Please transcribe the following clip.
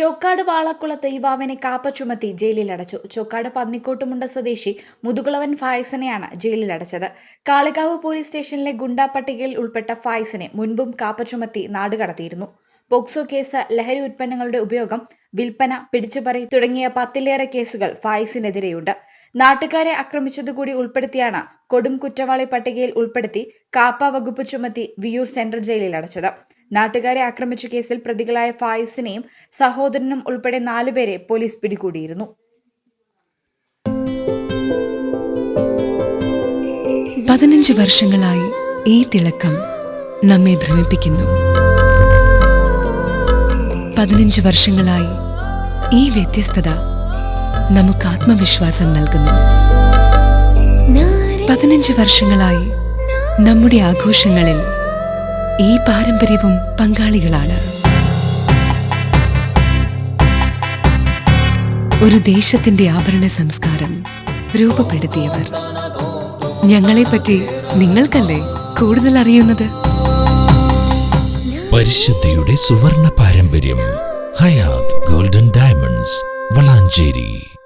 ചോക്കാട് വാളക്കുളത്ത് യുവാവിനെ കാപ്പ ചുമത്തി ജയിലിലടച്ചു ചോക്കാട് പന്നിക്കോട്ടുമുണ്ട സ്വദേശി മുതുകുളവൻ ഫായസിനെയാണ് ജയിലിലടച്ചത് കാളികാവ് പോലീസ് സ്റ്റേഷനിലെ ഗുണ്ടാ പട്ടികയിൽ ഉൾപ്പെട്ട ഫായസിനെ മുൻപും കാപ്പ ചുമത്തി നാടുകടത്തിയിരുന്നു പോക്സോ കേസ് ലഹരി ഉൽപ്പന്നങ്ങളുടെ ഉപയോഗം വിൽപ്പന പിടിച്ചുപറി തുടങ്ങിയ പത്തിലേറെ കേസുകൾ ഫായിസിനെതിരെയുണ്ട്. നാട്ടുകാരെ ആക്രമിച്ചതുകൂടി ഉൾപ്പെടുത്തിയാണ് കൊടും കുറ്റവാളി പട്ടികയിൽ ഉൾപ്പെടുത്തി കാപ്പ വകുപ്പ് ചുമത്തി വിയൂർ സെൻട്രൽ ജയിലിൽ അടച്ചത്. നാട്ടുകാരെ ആക്രമിച്ച കേസിൽ പ്രതികളായ ഫായിസിനെയും സഹോദരനും ഉൾപ്പെടെ നാലുപേരെ പോലീസ് പിടികൂടിയിരുന്നു. പതിനഞ്ച് വർഷങ്ങളായി ഈ തിളക്കം നമ്മെ ഭ്രമിപ്പിക്കുന്നു. പതിനഞ്ച് വർഷങ്ങളായി ഈ വ്യത്യസ്തത നമുക്ക് ആത്മവിശ്വാസം നൽകുന്നു. പതിനഞ്ച് വർഷങ്ങളായി നമ്മുടെ ആഘോഷങ്ങളിൽ ഈ പാരമ്പര്യവും പങ്കാളികളാണ്. ഒരു ദേശത്തിന്റെ ആഭരണ സംസ്കാരം രൂപപ്പെടുത്തിയവർ. ഞങ്ങളെപ്പറ്റി നിങ്ങൾക്കല്ലേ കൂടുതൽ അറിയുന്നത്? പരിശുദ്ധിയുടെ സുവർണ പാരമ്പര്യം ഹയാത് ഗോൾഡൻ ഡയമണ്ട്സ് വളാഞ്ചേരി.